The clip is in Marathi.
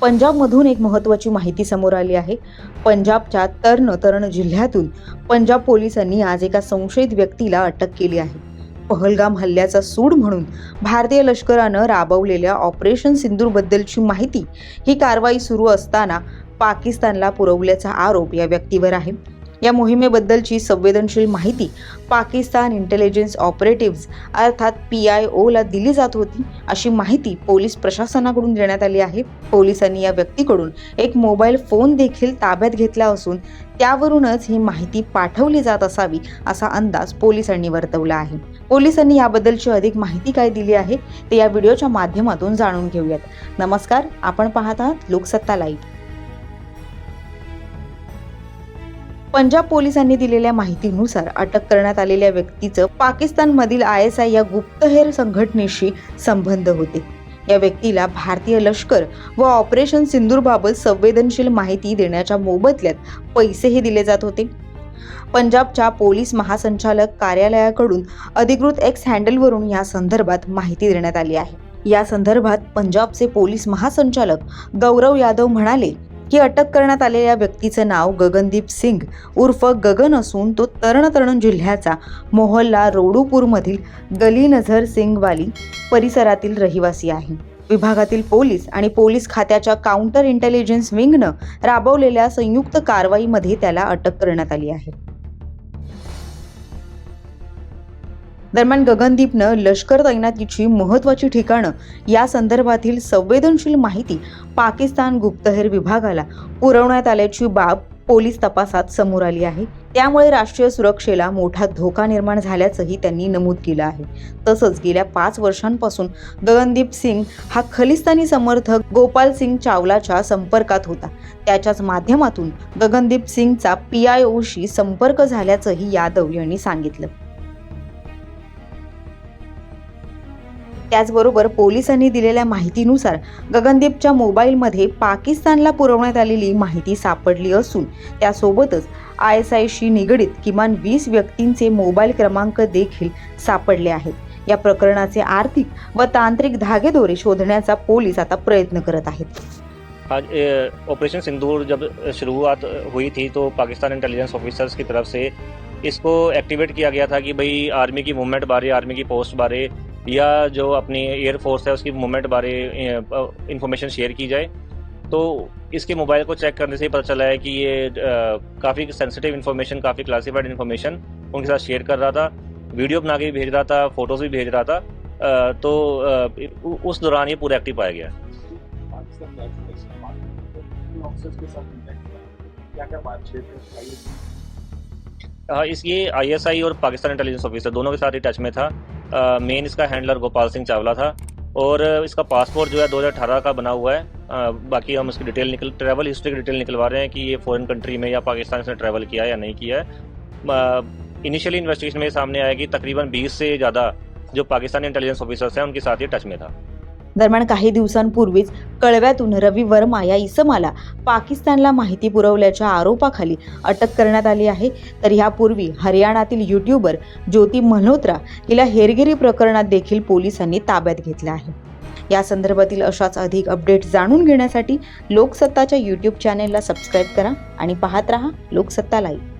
पंजाबमधून एक महत्त्वाची माहिती समोर आली आहे. पंजाबच्या तरण तरण जिल्ह्यातून पंजाब पोलिसांनी आज एका संशयित व्यक्तीला अटक केली आहे. पहलगाम हल्ल्याचा सूड म्हणून भारतीय लष्करानं राबवलेल्या ऑपरेशन सिंदूरबद्दलची माहिती ही कारवाई सुरू असताना पाकिस्तानला पुरवल्याचा आरोप या व्यक्तीवर आहे. या मोहिमेबद्दलची संवेदनशील माहिती पाकिस्तान इंटेलिजन्स ऑपरेटिव्ह्ज अर्थात पी आय ओला दिली जात होती अशी माहिती पोलीस प्रशासनाकडून देण्यात आली आहे. पोलिसांनी या व्यक्तीकडून एक मोबाईल फोन देखील ताब्यात घेतला असून त्यावरूनच ही माहिती पाठवली जात असावी असा अंदाज पोलिसांनी वर्तवला आहे. पोलिसांनी याबद्दलची अधिक माहिती काय दिली आहे ते या व्हिडिओच्या माध्यमातून जाणून घेऊयात. नमस्कार आपण पाहत आहात लोकसत्ता लाईव्ह पंजाब पोलिसांनी दिलेल्या माहितीनुसार अटक करण्यात आलेल्या व्यक्तीचं पाकिस्तानमधील आय एस आय या गुप्तहेर संघटनेशी संबंध होते. या व्यक्तीला भारतीय लष्कर व ऑपरेशन सिंदूरबाबत संवेदनशील माहिती देण्याच्या मोबदल्यात पैसेही दिले जात होते. पंजाबच्या पोलीस महासंचालक कार्यालयाकडून अधिकृत एक्स हँडलवरून या संदर्भात माहिती देण्यात आली आहे. या संदर्भात पंजाबचे पोलीस महासंचालक गौरव यादव म्हणाले की अटक करण्यात आलेल्या व्यक्तीचं नाव गगनदीप सिंग उर्फ गगन असून तो तरण तरण जिल्ह्याचा मोहल्ला रोडूपूरमधील गली नझर सिंगवाली परिसरातील रहिवासी आहे. विभागातील पोलीस आणि पोलीस खात्याच्या काउंटर इंटेलिजन्स विंगनं राबवलेल्या संयुक्त कारवाईमध्ये त्याला अटक करण्यात आली आहे. दरम्यान गगनदीपनं लष्कर तैनातीची महत्वाची ठिकाणं या संदर्भातील संवेदनशील माहिती पाकिस्तान गुप्तहेर विभागाला पुरवण्यात आल्याची बाब पोलीस तपासात समोर आली आहे. त्यामुळे राष्ट्रीय सुरक्षेला मोठा धोका निर्माण झाल्याचंही त्यांनी नमूद केलं आहे. तसंच गेल्या पाच वर्षांपासून गगनदीप सिंग हा खलिस्तानी समर्थक गोपाल सिंग चावलाच्या संपर्कात होता. त्याच्याच माध्यमातून गगनदीप सिंगचा पी आय ओशी संपर्क झाल्याचंही यादव यांनी सांगितलं. त्याचबरोबर पोलिसांनी दिलेल्या माहितीनुसार गगनदीपच्या मोबाईलमध्ये पाकिस्तानला पुरवण्यात आलेली माहिती सापडली असून त्यासोबतच आय एस आयशी निगडीत किमान वीस व्यक्तींचे मोबाईल क्रमांक देखील सापडले आहेत. या प्रकरणाचे आर्थिक व तांत्रिक धागेदोरे शोधण्याचा पोलीस आता प्रयत्न करत आहेत. आज ऑपरेशन सिंदूर जब शुरुआत हुई थी तो पाकिस्तान इंटेलिजेंस ऑफिसर्स की तरफ से इसको एक्टिवेट किया गया था कि भाई आर्मी की मूवमेंट बारे आर्मी की पोस्ट बारे या जो अपनी एयरफोर्स है उसकी मूवमेंट बारे इंफॉर्मेशन शेयर की जाए तो इसके मोबाइल को चेक करने से ही पता चला है कि ये काफ़ी सेंसिटिव इन्फॉर्मेशन काफ़ी क्लासिफाइड इन्फॉर्मेशन उनके साथ शेयर कर रहा था। वीडियो बना के भी भेज रहा था फ़ोटोज़ भी भेज रहा था अ, तो उ- उस दौरान ये पूरा एक्टिव पाया गया। है इस ये आईएसआई और पाकिस्तान इंटेलिजेंस ऑफिसर दोनों के साथ ही टच में था। मेन इसका हैंडलर गोपाल सिंह चावला था और इसका पासपोर्ट जो है 2018 का बना हुआ है। आ, बाकी हम इसकी डिटेल निकल ट्रैवल हिस्ट्री की डिटेल निकलवा रहे हैं कि ये फॉरेन कंट्री में या पाकिस्तान से ट्रैवल किया या नहीं किया है। इनिशियली इन्वेस्टिगेशन में सामने आया कि तकरीबन 20 से ज़्यादा जो पाकिस्तानी इंटेलिजेंस ऑफिसर्स हैं उनके साथ ये टच में था। दरम्यान काही दिवसांपूर्वीच कळव्यातून रवी वर्मा या इसमाला पाकिस्तानला माहिती पुरवल्याच्या आरोपाखाली अटक करण्यात आली आहे. तर ह्यापूर्वी हरियाणातील युट्यूबर ज्योती मल्होत्रा हिला हेरगिरी प्रकरणात देखील पोलिसांनी ताब्यात घेतलं आहे. या संदर्भातील अशाच अधिक अपडेट जाणून घेण्यासाठी लोकसत्ताच्या यूट्यूब चॅनेलला सबस्क्राईब करा आणि पाहत रहा लोकसत्ता लाईव्ह